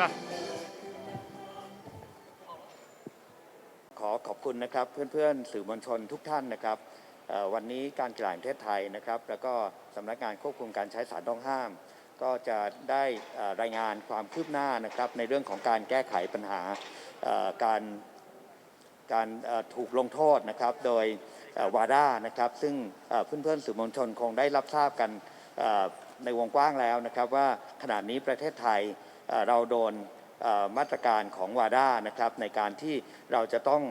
ปะขอขอบคุณนะครับเพื่อนๆ สื่อมวลชนทุกท่านนะครับวันนี้การกีฬาแห่งประเทศไทยนะครับ แล้วก็สำนักงานควบคุมการใช้สารต้องห้าม ก็จะได้รายงานความคืบหน้านะครับในเรื่องของการแก้ไขปัญหาการการถูกลงโทษนะครับโดยวาด้านะครับซึ่งเอ่อเพื่อนๆสื่อมวลชนคงได้รับทราบกันในวงกว้างแล้วนะครับว่าขณะนี้ประเทศไทย เราโดนมาตรการของวาด้านะครับในการที่เราจะต้อง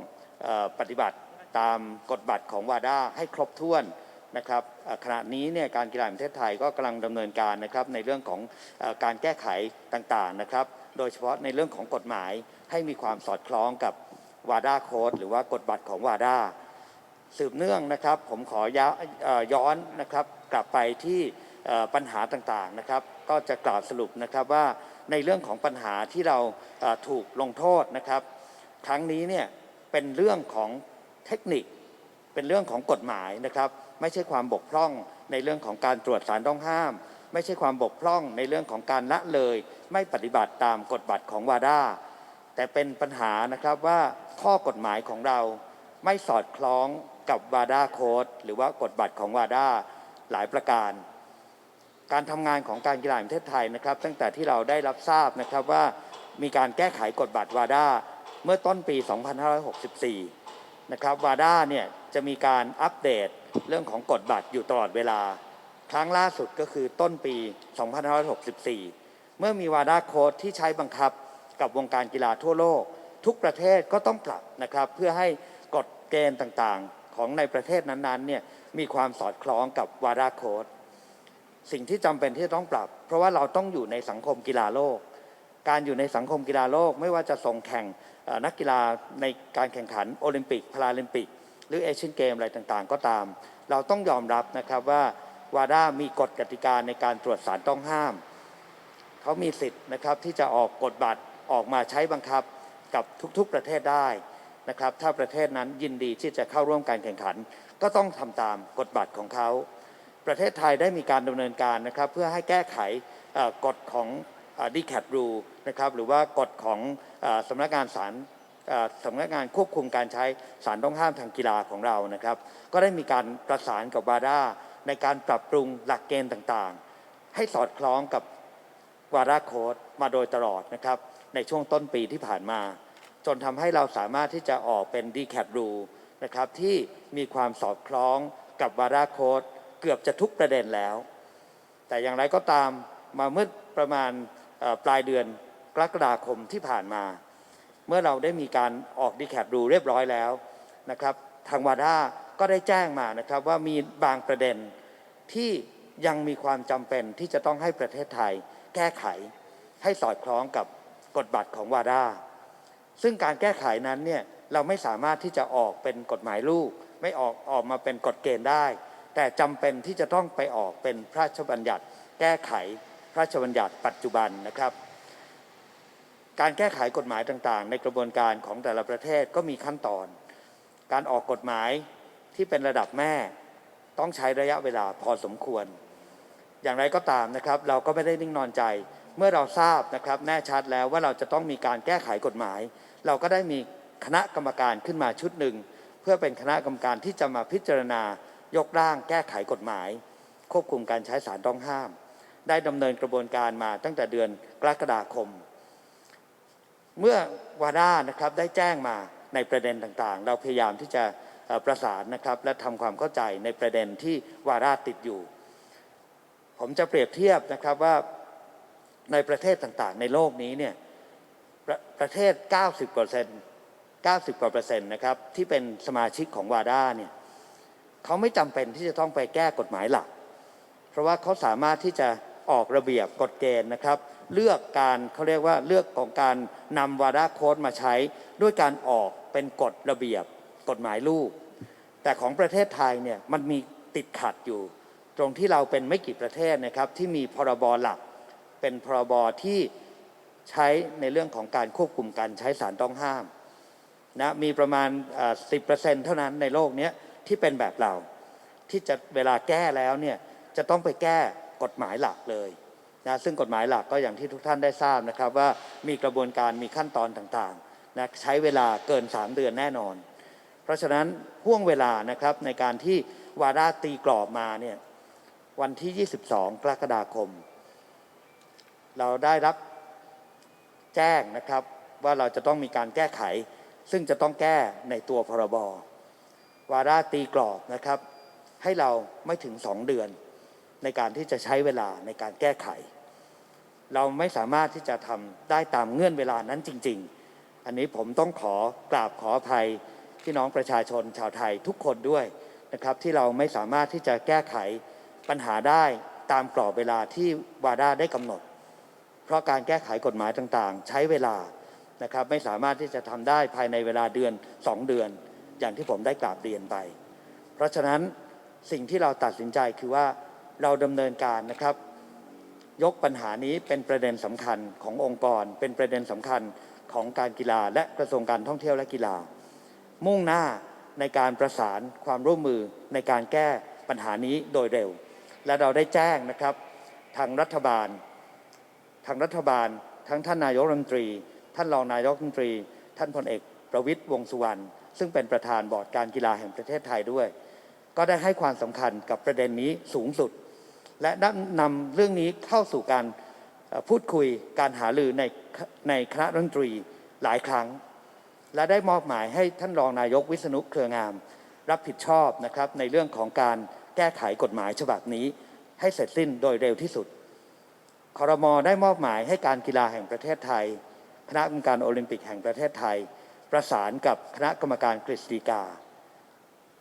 ปฏิบัติตามกฎบัตรของวาด้าให้ครบถ้วนนะครับขณะนี้เนี่ยการกีฬาแห่งประเทศไทยก็กำลังดำเนินการนะครับในเรื่องของการแก้ไขต่างๆนะครับ โดยเฉพาะในเรื่องของกฎหมายให้มีความสอดคล้องกับวาด้าโค้ดหรือว่ากฎบัตรของวาด้าสืบเนื่องนะครับ ผมขอย้อนนะครับกลับไปที่ ปัญหาต่างๆนะครับ ก็จะกล่าวสรุปนะครับว่าในเรื่องของปัญหาที่เราถูกลงโทษนะครับ ครั้งนี้เนี่ยเป็นเรื่องของเทคนิค เป็นเรื่องของกฎหมายนะครับ ไม่ใช่ความบกพร่องในเรื่องของการตรวจสารต้องห้าม ไม่ใช่ความบกพร่องในเรื่องของการละเลย ไม่ปฏิบัติตามกฎบัตรของวาด้าแต่เป็นปัญหานะครับว่าข้อกฎหมายของเราไม่สอดคล้องกับวาด้าโค้ดหรือว่ากฎบัตรของวาด้าหลายประการ การทำงานของการกีฬาแห่งประเทศไทยนะครับ ตั้งแต่ที่เราได้รับทราบนะครับว่ามีการแก้ไขกฎบัตรวาด้าเมื่อต้นปี 2564 นะครับวาด้าเนี่ยจะมีการอัปเดตเรื่องของกฎบัตรอยู่ตลอดเวลา ครั้งล่าสุดก็คือต้นปี 2564 เมื่อมีวาด้าโค้ดที่ใช้บังคับกับวงการกีฬาทั่วโลก ทุกประเทศก็ต้องปรับนะครับเพื่อให้กฎเกณฑ์ต่างๆ ของในประเทศนั้นๆเนี่ยมีความสอดคล้องกับวาด้าโค้ด สิ่งที่จำเป็นที่จะต้องปรับ เพราะว่าเราต้องอยู่ในสังคมกีฬาโลก การอยู่ในสังคมกีฬาโลก ไม่ว่าจะส่งแข่งนักกีฬาในการแข่งขันโอลิมปิกพาราลิมปิก หรือเอเชียนเกมอะไรต่างๆ ก็ตาม เราต้องยอมรับนะครับว่าวาด้ามีกฎกติกาในการตรวจสารต้องห้าม เขามีสิทธิ์นะครับที่จะออกกฎบัตรออกมาใช้บังคับกับทุกๆประเทศได้นะครับถ้าประเทศนั้นยินดีที่จะเข้าร่วมการแข่งขัน ก็ต้องทำตามกฎบัตรของเขา ประเทศไทยได้มีการดำเนินการนะครับเพื่อให้แก้ไขกฎของดีแค r รูนะครับหรือว่ากฎของออสำนักงานสารสำนักงานควบคุมการใช้สารต้องห้ามทางกีฬาของเรานะครับ ก็ได้มีการประสานกับวาด้าในการปรับปรุงหลักเกณฑ์ต่างๆ ให้สอดคล้องกับวาด้าโค้ดมาโดยตลอดนะครับในช่วงต้นปีที่ผ่านมา จนทำให้เราสามารถที่จะออกเป็น d c a t rule นะครับที่มีความสอดคล้องกับวาระโค้ด เกือบจะทุกประเด็นแล้ว แต่อย่างไรก็ตามมาเมื่อประมาณปลายเดือนกรกฎาคมที่ผ่านมา เมื่อเราได้มีการออก d c a t rule เรียบร้อยแล้วนะครับ ทางวาด้าก็ได้แจ้งมานะครับว่ามีบางประเด็นที่ยังมีความจำเป็นที่จะต้องให้ประเทศไทย แก้ไขให้สอดคล้องกับกฎบัตรของวาด้าซึ่งการแก้ไขนั้นเนี่ยเราไม่สามารถที่จะออกเป็นกฎหมายลูก ไม่ออกออกมาเป็นกฎเกณฑ์ได้ แต่จำเป็นที่จะต้องไปออกเป็นพระราชบัญญัติ แก้ไขพระราชบัญญัติปัจจุบันนะครับ การแก้ไขกฎหมายต่างๆ ในกระบวนการของแต่ละประเทศก็มีขั้นตอน การออกกฎหมายที่เป็นระดับแม่ต้องใช้ระยะเวลาพอสมควร อย่างไรก็ตามนะครับ เราก็ไม่ได้นิ่งนอนใจ เมื่อเราทราบนะครับแน่ชัดแล้วว่าเราจะต้องมีการแก้ไขกฎหมาย เราก็ได้มีคณะกรรมการขึ้นมาชุดหนึ่ง เพื่อเป็นคณะกรรมการที่จะมาพิจารณา ยกร่างแก้ไขกฎหมาย ควบคุมการใช้สารต้องห้าม ได้ดำเนินกระบวนการมาตั้งแต่เดือนกรกฎาคม เมื่อวาด้านะครับได้แจ้งมาในประเด็นต่างๆ เราพยายามที่จะประสานนะครับและทำความเข้าใจในประเด็นที่วาด้าติดอยู่ ผมจะเปรียบเทียบนะครับว่าในประเทศต่างๆ ในโลกนี้เนี่ยประประเทศ 90เปอร์เซ็นต์90กว่าเปอร์เซ็นต์นะครับที่เป็นสมาชิกของวาด้าเนี่ย เขาไม่จำเป็นที่จะต้องไปแก้กฎหมายหลัก เพราะว่าเขาสามารถที่จะออกระเบียบกฎเกณฑ์นะครับ เลือกการเขาเรียกว่าเลือกของการนำวาระโค้ดมาใช้ด้วยการออกเป็นกฎระเบียบกฎหมายลูก แต่ของประเทศไทยเนี่ยมันมีติดขัดอยู่ ตรงที่เราเป็นไม่กี่ประเทศนะครับที่มีพรบหลัก เป็นพรบที่ใช้ในเรื่องของการควบคุมการใช้สารต้องห้ามนะมีประมาณเอ่อ10%เท่านั้นในโลกเนี้ย ที่เป็นแบบเรา ที่จะเวลาแก้แล้วเนี่ยจะต้องไปแก้กฎหมายหลักเลยนะซึ่งกฎหมายหลักก็อย่างที่ทุกท่านได้ทราบนะครับ ว่ามีกระบวนการมีขั้นตอนต่างๆนะใช้เวลาเกิน 3 เดือนแน่นอน เพราะฉะนั้นห่วงเวลานะครับในการที่วาระตีกรอบมาเนี่ยวันที่ 22 กรกฎาคม เราได้รับแจ้งนะครับว่าเราจะต้องมีการแก้ไข ซึ่งจะต้องแก้ในตัวพรบ วาระตีกรอบนะครับ ให้เราไม่ถึง 2 เดือน ในการที่จะใช้เวลาในการแก้ไข เราไม่สามารถที่จะทำได้ตามเงื่อนเวลานั้นจริง ๆ อันนี้ผมต้องขอกราบขออภัยพี่น้องประชาชนชาวไทยทุกคนด้วยนะครับ ที่เราไม่สามารถที่จะแก้ไขปัญหาได้ตามกรอบเวลาที่วาระได้กำหนด เพราะการแก้ไขกฎหมายต่างๆ ใช้เวลานะครับไม่สามารถที่จะทำได้ภายในเวลาเดือน 2 เดือน อย่างที่ผมได้กราบเรียนไป เพราะฉะนั้นสิ่งที่เราตัดสินใจคือว่าเราดำเนินการนะครับ ยกปัญหานี้เป็นประเด็นสำคัญขององค์กร เป็นประเด็นสำคัญของการกีฬา และกระทรวงการท่องเที่ยวและกีฬา มุ่งหน้าในการประสานความร่วมมือในการแก้ปัญหานี้โดยเร็ว และเราได้แจ้งนะครับ ทางรัฐบาล ทางรัฐบาล ทั้งท่านนายกรัฐมนตรี ท่านรองนายกรัฐมนตรี ท่านพลเอกประวิตยวงษ์สุวรรณ ซึ่งเป็นประธานบอร์ดการกีฬาแห่งประเทศไทยด้วย ก็ได้ให้ความสำคัญกับประเด็นนี้สูงสุด และได้นำเรื่องนี้เข้าสู่การพูดคุยการหารือในในคณะรัฐมนตรีหลายครั้ง และได้มอบหมายให้ท่านรองนายกวิษณุเครืองาม รับผิดชอบนะครับในเรื่องของการแก้ไขกฎหมายฉบับนี้ ให้เสร็จสิ้นโดยเร็วที่สุดคอรมอได้มอบหมายให้การกีฬาแห่งประเทศไทย คณะกรรมการโอลิมปิกแห่งประเทศไทย ประสานกับคณะกรรมการกฤษฎีกา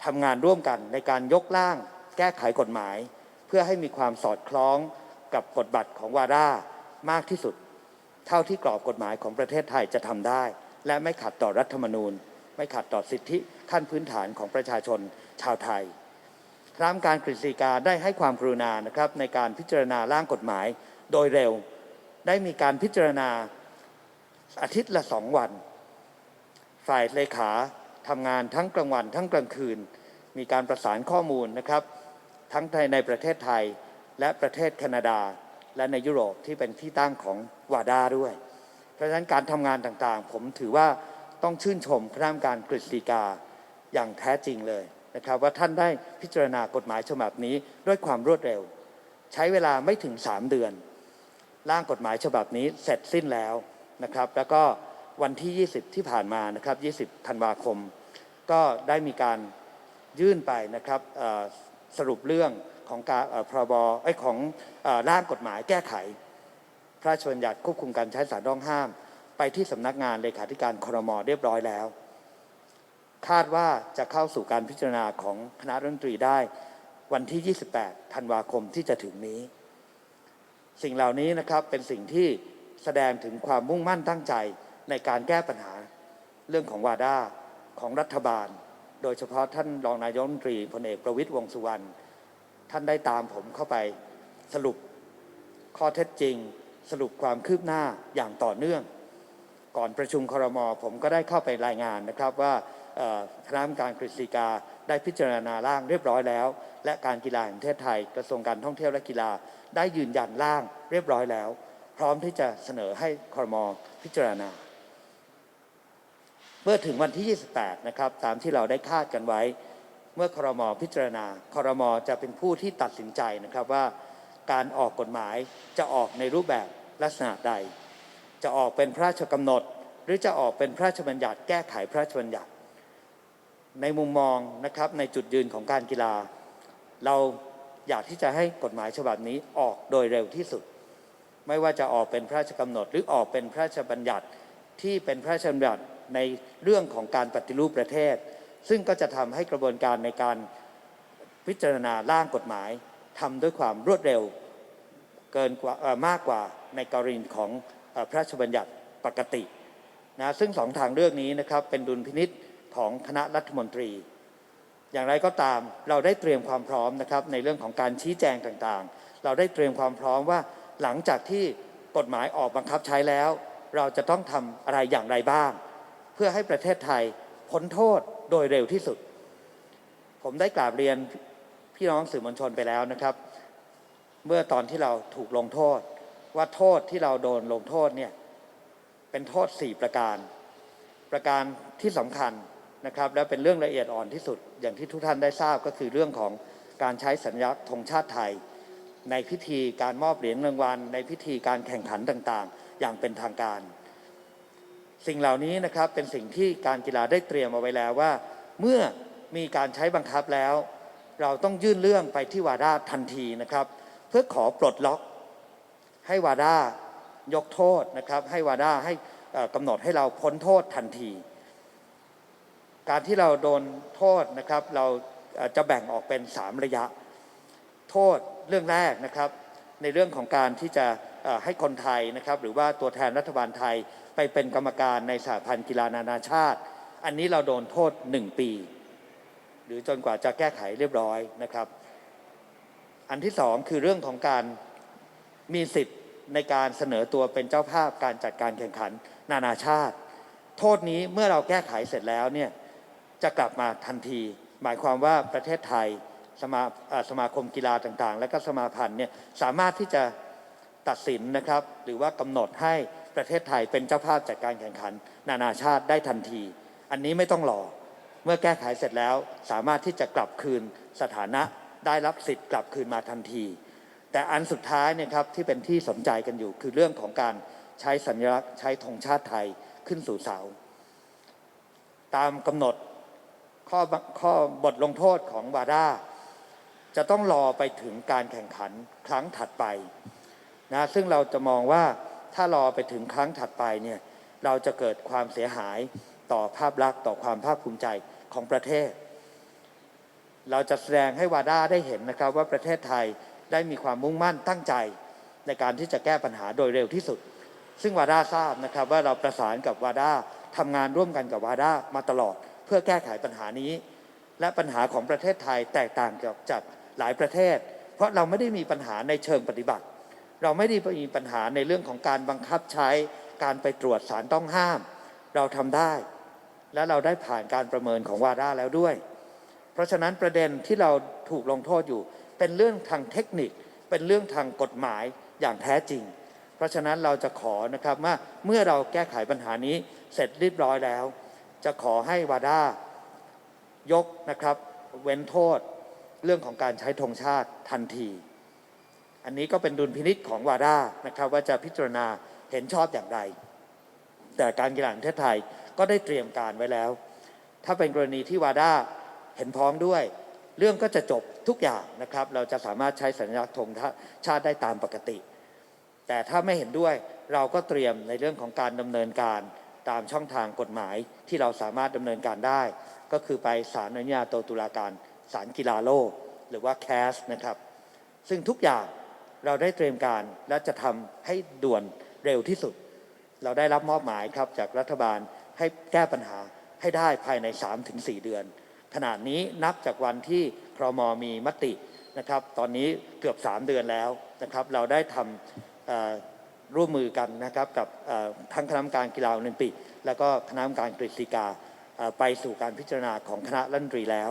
ทำงานร่วมกันในการยกร่างแก้ไขกฎหมาย เพื่อให้มีความสอดคล้องกับบทบัตรของวาร่ามากที่สุด เท่าที่กรอบกฎหมายของประเทศไทยจะทำได้ และไม่ขัดต่อรัฐธรรมนูญ ไม่ขัดต่อสิทธิขั้นพื้นฐานของประชาชนชาวไทยคณะกรรมการกฤษฎีกาได้ให้ความกรุณานะครับในการพิจารณาร่างกฎหมายโดยเร็ว ได้มีการพิจารณาอาทิตย์ละสองวัน ฝ่ายเลขาทำงานทั้งกลางวันทั้งกลางคืน มีการประสานข้อมูลนะครับ ทั้งในในประเทศไทยและประเทศแคนาดา และในยุโรปที่เป็นที่ตั้งของวาดาด้วย เพราะฉะนั้นการทำงานต่างๆ ผมถือว่าต้องชื่นชมคณะกรรมการกฤษฎีกาอย่างแท้จริงเลยนะครับว่าท่านได้พิจารณากฎหมายฉบับนี้ด้วยความรวดเร็ว ใช้เวลาไม่ถึง 3 เดือน ร่างกฎหมายฉบับนี้เสร็จสิ้นแล้วนะครับ แล้วก็ วันที่ 20 ที่ผ่านมานะครับ 20 ธันวาคม ก็ได้มีการยื่นไปนะครับสรุปเรื่องของการพรบไอ้ของร่างกฎหมายแก้ไข พระราชบัญญัติควบคุมการใช้สารต้องห้าม ไปที่สำนักงานเลขาธิการครมเรียบร้อยแล้ว คาดว่าจะเข้าสู่การพิจารณาของคณะรัฐมนตรีได้วันที่ 28 ธันวาคมที่จะถึงนี้ สิ่งเหล่านี้นะครับเป็นสิ่งที่แสดงถึงความมุ่งมั่นตั้งใจ ในการแก้ปัญหาเรื่องของวาดาของรัฐบาล โดยเฉพาะท่านรองนายกรัฐมนตรีพลเอกประวิตยวงสุวรรณท่านได้ตามผมเข้าไปสรุปข้อเท็จจริง สรุปความคืบหน้าอย่างต่อเนื่อง ก่อนประชุมครม ผมก็ได้เข้าไปรายงานนะครับว่าคณะกรรมการกฤษฎีกาได้พิจารณาร่างเรียบร้อยแล้ว และการกีฬาแห่งประเทศไทย กระทรวงการท่องเที่ยวและกีฬาได้ยืนยันร่างเรียบร้อยแล้ว พร้อมที่จะเสนอให้ครมพิจารณา เมื่อถึงวันที่ 28 นะครับ ตามที่เราได้คาดกันไว้ เมื่อครมพิจารณาครมจะเป็นผู้ที่ตัดสินใจนะครับว่าการออกกฎหมายจะออกในรูปแบบลักษณะใด จะออกเป็นพระราชกำหนด หรือจะออกเป็นพระราชบัญญัติแก้ไขพระราชบัญญัติ ในมุมมองนะครับในจุดยืนของการกีฬา เราอยากที่จะให้กฎหมายฉบับนี้ออกโดยเร็วที่สุด ไม่ว่าจะออกเป็นพระราชกำหนด หรือออกเป็นพระราชบัญญัติที่เป็นพระราชบัญญัติ ในเรื่องของการปฏิรูปประเทศ ซึ่งก็จะทำให้กระบวนการในการพิจารณาร่างกฎหมายทำด้วยความรวดเร็วเกินกว่ามากกว่าในกรณีของพระราชบัญญัติปกตินะซึ่งสองทางเลือกนี้นะครับเป็นดุลพินิษของคณะรัฐมนตรี อย่างไรก็ตามเราได้เตรียมความพร้อมนะครับในเรื่องของการชี้แจงต่างๆ เราได้เตรียมความพร้อมว่าหลังจากที่กฎหมายออกบังคับใช้แล้ว เราจะต้องทำอะไรอย่างไรบ้าง เพื่อให้ประเทศไทยพ้นโทษโดยเร็วที่สุด ผมได้กราบเรียนพี่น้องสื่อมวลชนไปแล้วนะครับ เมื่อตอนที่เราถูกลงโทษ ว่าโทษที่เราโดนลงโทษเนี่ยเป็นโทษ 4 ประการ ประการที่สำคัญนะครับ และเป็นเรื่องละเอียดอ่อนที่สุด อย่างที่ทุกท่านได้ทราบก็คือเรื่องของการใช้สัญลักษณ์ธงชาติไทย ในพิธีการมอบเหรียญรางวัลในพิธีการแข่งขันต่างๆ อย่างเป็นทางการ สิ่งเหล่านี้นะครับเป็นสิ่งที่การกีฬาได้เตรียมเอาไว้แล้วว่า เมื่อมีการใช้บังคับแล้ว เราต้องยื่นเรื่องไปที่วาด้าทันทีนะครับ เพื่อขอปลดล็อก ให้วาด้ายกโทษนะครับ ให้วาด้าให้กำหนดให้เราพ้นโทษทันที การที่เราโดนโทษนะครับ เราจะแบ่งออกเป็น 3 ระยะ โทษเรื่องแรกนะครับ ในเรื่องของการที่จะให้คนไทยนะครับ หรือว่าตัวแทนรัฐบาลไทย ไปเป็นกรรมการในสหพันธ์กีฬานานาชาติ อันนี้เราโดนโทษ 1 ปี หรือจนกว่าจะแก้ไขเรียบร้อยนะครับ อันที่สองคือเรื่องของการมีสิทธิ์ในการเสนอตัวเป็นเจ้าภาพการจัดการแข่งขันนานาชาติ โทษนี้เมื่อเราแก้ไขเสร็จแล้วเนี่ยจะกลับมาทันที หมายความว่าประเทศไทยสมาสมาคมกีฬาต่างๆ และก็สมาพันธ์เนี่ยสามารถที่จะตัดสินนะครับ หรือว่ากำหนดให้ ประเทศไทยเป็นเจ้าภาพจัดการแข่งขัน นานาชาติได้ทันที อันนี้ไม่ต้องรอ เมื่อแก้ไขเสร็จแล้วสามารถที่จะกลับคืนสถานะได้รับสิทธิ์กลับคืนมาทันที แต่อันสุดท้ายเนี่ยครับที่เป็นที่สนใจกันอยู่คือเรื่องของการใช้สัญลักษณ์ใช้ธงชาติไทยขึ้นสู่เสาตามกำหนดข้อข้อบทลงโทษของวาด้าจะต้องรอไปถึงการแข่งขันครั้งถัดไปนะซึ่งเราจะมองว่า ถ้ารอไปถึงครั้งถัดไปเนี่ยเราจะเกิดความเสียหายต่อภาพลักษณ์ต่อความภาคภูมิใจของประเทศ เราจะแสดงให้วาด้าได้เห็นนะครับว่าประเทศไทยได้มีความมุ่งมั่นตั้งใจในการที่จะแก้ปัญหาโดยเร็วที่สุด ซึ่งวาด้าทราบนะครับว่าเราประสานกับวาด้าทำงานร่วมกันกับวาด้ามาตลอด เพื่อแก้ไขปัญหานี้ และปัญหาของประเทศไทยแตกต่างจากหลายประเทศ เพราะเราไม่ได้มีปัญหาในเชิงปฏิบัติ เราไม่ได้มีปัญหาในเรื่องของการบังคับใช้การไปตรวจสารต้องห้าม เราทำได้ และเราได้ผ่านการประเมินของวาด้าแล้วด้วย เพราะฉะนั้นประเด็นที่เราถูกลงโทษอยู่ เป็นเรื่องทางเทคนิค เป็นเรื่องทางกฎหมายอย่างแท้จริง เพราะฉะนั้นเราจะขอนะครับว่าเมื่อเราแก้ไขปัญหานี้เสร็จเรียบร้อยแล้ว จะขอให้วาด้ายกนะครับ เว้นโทษ เรื่องของการใช้ธงชาติทันที อันนี้ก็เป็นดุลพินิษของวาด้านะครับว่าจะพิจารณาเห็นชอบอย่างไร แต่การกีฬาแห่งประเทศไทยก็ได้เตรียมการไว้แล้ว ถ้าเป็นกรณีที่วาด้าเห็นพ้องด้วย เรื่องก็จะจบทุกอย่างนะครับ เราจะสามารถใช้สัญลักษณ์ธงชาติได้ตามปกติ แต่ถ้าไม่เห็นด้วยเราก็เตรียมในเรื่องของการดำเนินการตามช่องทางกฎหมายที่เราสามารถดำเนินการได้ ก็คือไปศาลอนุญาโตตุลาการศาลกีฬาโลก หรือว่าแคสนะครับ ซึ่งทุกอย่าง เราได้เตรียมการและจะทำให้ด่วนเร็วที่สุด เราได้รับมอบหมายครับจากรัฐบาลให้แก้ปัญหาให้ได้ภายใน 3-4 เดือน ขณะนี้นับจากวันที่ครมมีมตินะครับ ตอนนี้เกือบ 3 เดือนแล้วนะครับ เราได้ทำร่วมมือกันนะครับกับทั้งคณะกรรมการกีฬาโอลิมปิก แล้วก็คณะกรรมการกฤษฎีกาไปสู่การพิจารณาของคณะรัฐมนตรีแล้ว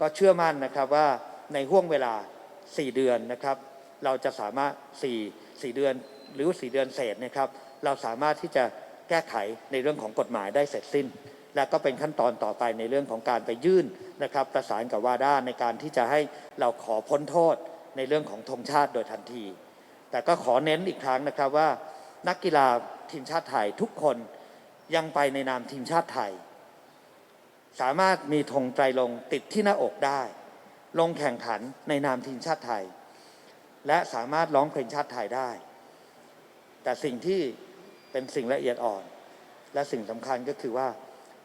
ก็เชื่อมั่นนะครับว่าในห่วงเวลา 4 เดือนนะครับ เราจะสามารถ4 4เดือนหรือ 4 เดือนเศษนะครับ เราสามารถที่จะแก้ไขในเรื่องของกฎหมายได้เสร็จสิ้น และก็เป็นขั้นตอนต่อไปในเรื่องของการไปยื่นนะครับ ประสานกับวาด้าในการที่จะให้เราขอพ้นโทษในเรื่องของธงชาติโดยทันที แต่ก็ขอเน้นอีกครั้งนะครับว่า นักกีฬาทีมชาติไทยทุกคนยังไปในนามทีมชาติไทย สามารถมีธงไตรลงติดที่หน้าอกได้ ลงแข่งขันในนามทีมชาติไทย และสามารถร้องเพลงชาติไทยได้ แต่สิ่งที่เป็นสิ่งละเอียดอ่อน และสิ่งสำคัญก็คือว่า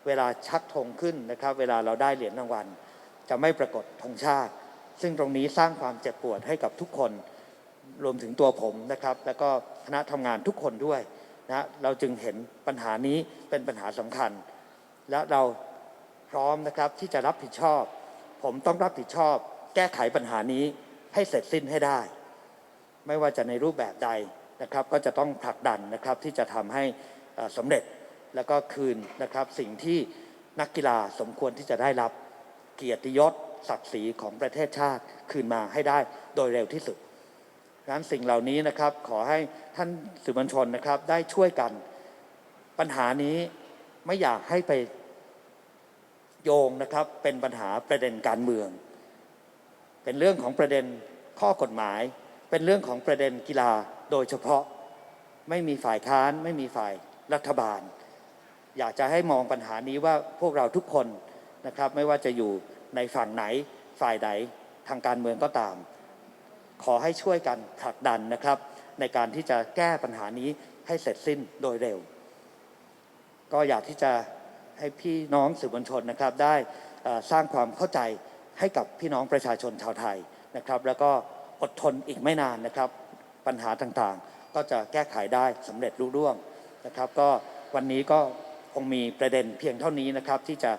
เวลาชักธงขึ้นนะครับ เวลาเราได้เหรียญรางวัล จะไม่ปรากฏธงชาติ ซึ่งตรงนี้สร้างความเจ็บปวดให้กับทุกคนรวมถึงตัวผมนะครับ แล้วก็คณะทำงานทุกคนด้วยนะเราจึงเห็นปัญหานี้เป็นปัญหาสำคัญ และเราพร้อมนะครับที่จะรับผิดชอบ ผมต้องรับผิดชอบ แก้ไขปัญหานี้ให้เสร็จสิ้นให้ได้ ไม่ว่าจะในรูปแบบใดนะครับ ก็จะต้องผลักดันนะครับที่จะทำให้เอ่อสำเร็จแล้วก็คืนนะครับสิ่งที่นักกีฬาสมควรที่จะได้รับเกียรติยศศักดิ์ศรีของประเทศชาติคืนมาให้ได้โดยเร็วที่สุดดังนั้นสิ่งเหล่านี้นะครับขอให้ท่านสื่อมวลชนนะครับได้ช่วยกันปัญหานี้ไม่อยากให้ไปโยงนะครับเป็นปัญหาประเด็นการเมือง เป็นเรื่องของประเด็นข้อกฎหมาย เป็นเรื่องของประเด็นกีฬาโดยเฉพาะไม่มีฝ่ายค้านไม่มีฝ่ายรัฐบาล อยากจะให้มองปัญหานี้ว่าพวกเราทุกคนนะครับ ไม่ว่าจะอยู่ในฝั่งไหนฝ่ายใดทางการเมืองก็ตาม ขอให้ช่วยกันผลักดันนะครับ ในการที่จะแก้ปัญหานี้ให้เสร็จสิ้นโดยเร็ว ก็อยากที่จะให้พี่น้องสื่อมวลชนนะครับ ได้สร้างความเข้าใจให้กับพี่น้องประชาชนชาวไทยนะครับ แล้วก็ อดทนอีกไม่นานนะครับ ปัญหาต่างๆ ก็จะแก้ไขได้สำเร็จรุ่ร่วงนะครับ ก็วันนี้ก็คงมีประเด็นเพียงเท่านี้นะครับ ที่จะ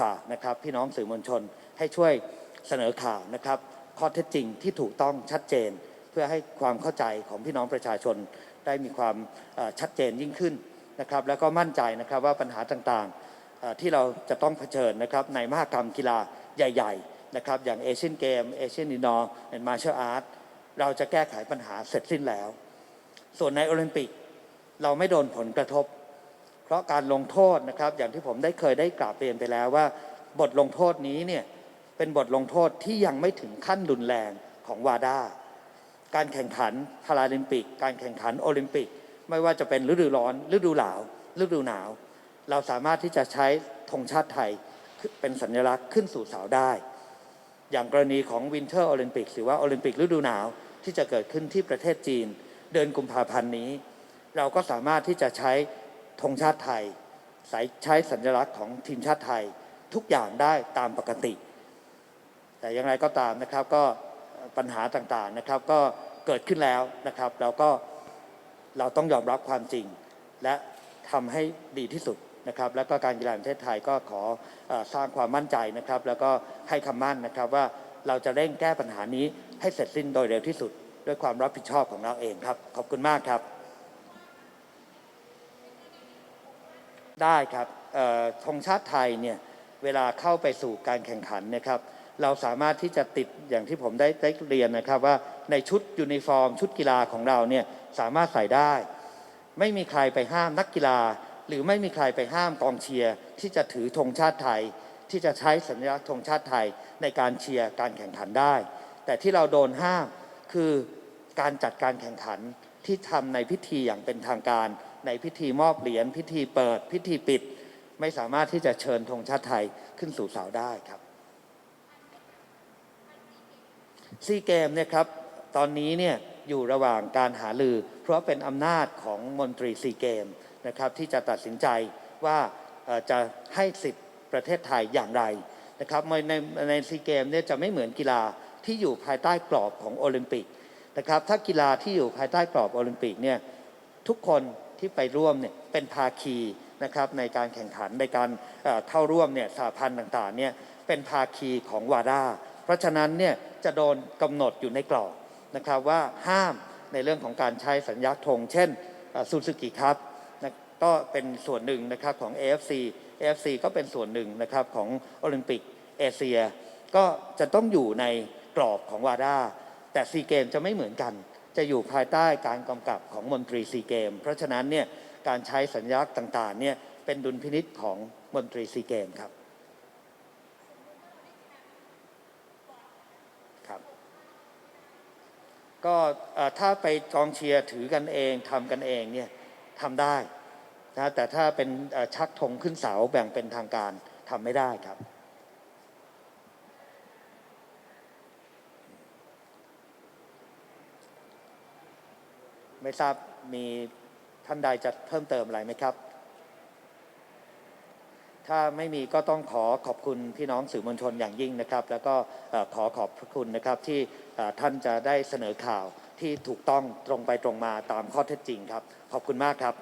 ฝากนะครับพี่น้องสื่อมวลชนให้ช่วยเสนอข่าวนะครับ ข้อเท็จจริงที่ถูกต้องชัดเจน เพื่อให้ความเข้าใจของพี่น้องประชาชนได้มีความชัดเจนยิ่งขึ้นนะครับ แล้วก็มั่นใจนะครับว่าปัญหาต่างๆที่เราจะต้องเผชิญนะครับในมหกรรมกีฬาใหญ่ ๆ นะครับอย่างเอเชียนเกมเอเชียนอินดอร์และมาเชลอาร์ตเราจะแก้ไขปัญหาเสร็จสิ้นแล้ว ส่วนในโอลิมปิกเราไม่โดนผลกระทบ เพราะการลงโทษนะครับ อย่างที่ผมได้เคยได้กราบเรียนไปแล้วว่า บทลงโทษนี้เนี่ยเป็นบทลงโทษที่ยังไม่ถึงขั้นรุนแรงของวาดาการแข่งขันพาราลิมปิก การแข่งขันโอลิมปิก ไม่ว่าจะเป็นฤดูร้อน ฤดูหนาว ฤดูหนาว เราสามารถที่จะใช้ธงชาติไทยเป็นสัญลักษณ์ขึ้นสู่เสาได้ อย่างกรณีของวินเทอร์โอลิมปิกหรือว่าโอลิมปิกฤดูหนาวที่จะเกิดขึ้นที่ประเทศจีน เดือนกุมภาพันธ์นี้ เราก็สามารถที่จะใช้ธงชาติไทยใช้ใช้สัญลักษณ์ของทีมชาติไทยทุกอย่างได้ตามปกติ แต่อย่างไรก็ตามนะครับก็ปัญหาต่างๆนะครับ ก็เกิดขึ้นแล้วนะครับ เราก็เราต้องยอมรับความจริง และทำให้ดีที่สุด นะครับแล้วก็การกีฬาแห่งประเทศไทยก็ขออสร้างความมั่นใจนะครับ แล้วก็ให้คำมั่นนะครับว่าเราจะเร่งแก้ปัญหานี้ให้เสร็จสิ้นโดยเร็วที่สุด ด้วยความรับผิดชอบของเราเองครับ ขอบคุณมากครับ ได้ครับธงชาติไทยเนี่ยเวลาเข้าไปสู่การแข่งขันนะครับ เราสามารถที่จะติดอย่างที่ผมได้ได้เรียนนะครับว่าในชุดยูนิฟอร์ม ชุดกีฬาของเราเนี่ยสามารถใส่ได้ ไม่มีใครไปห้ามนักกีฬา หรือไม่มีใครไปห้ามกองเชียร์ที่จะถือธงชาติไทย ที่จะใช้สัญลักษณ์ธงชาติไทยในการเชียร์การแข่งขันได้ แต่ที่เราโดนห้ามคือการจัดการแข่งขันที่ทำในพิธีอย่างเป็นทางการ ในพิธีมอบเหรียญพิธีเปิด พิธีปิด ไม่สามารถที่จะเชิญธงชาติไทยขึ้นสู่เสาได้ครับซีเกมเนี่ยครับตอนนี้เนี่ยอยู่ระหว่างการหาลือ เพราะเป็นอำนาจของมนตรีซีเกม นะครับที่จะตัดสินใจว่าจะให้สิทธิ์ประเทศไทยอย่างไรนะครับในในซีเกมเนี่ยจะไม่เหมือนกีฬาที่อยู่ภายใต้กรอบของโอลิมปิกนะครับถ้ากีฬาที่อยู่ภายใต้กรอบโอลิมปิกเนี่ยทุกคนที่ไปร่วมเนี่ยเป็นภาคีนะครับในการแข่งขันในการเอ่อเข้าร่วมเนี่ยสหพันธ์ต่างๆเนี่ยเป็นภาคีของวาดาเพราะฉะนั้นเนี่ยจะโดนกำหนดอยู่ในกรอบนะครับว่าห้ามในเรื่องของการใช้สัญญาธงเช่นซูซูกิครับ ก็เป็นส่วนหนึ่งนะครับของ AFC AFC ก็เป็นส่วนหนึ่งนะครับของโอลิมปิกเอเชีย ก็จะต้องอยู่ในกรอบของวาดาแต่ซีเกมจะไม่เหมือนกัน จะอยู่ภายใต้การกำกับของมนตรีซีเกม เพราะฉะนั้นเนี่ยการใช้สัญลักษณ์ต่างๆเนี่ยเป็นดุลพินิษของมนตรีซีเกมครับครับ ก็ถ้าไปกองเชียร์ถือกันเองทำกันเองเนี่ยทำได้ นะแต่ถ้าเป็นชักธงขึ้นเสาแบ่งเป็นทางการทำไม่ได้ครับ ไม่ทราบมีท่านใดจะเพิ่มเติมอะไรไหมครับ ถ้าไม่มีก็ต้องขอขอบคุณพี่น้องสื่อมวลชนอย่างยิ่งนะครับ แล้วก็ขอขอบพระคุณนะครับที่ท่านจะได้เสนอข่าวที่ถูกต้องตรงไปตรงมาตามข้อเท็จจริงครับ ขอบคุณมากครับ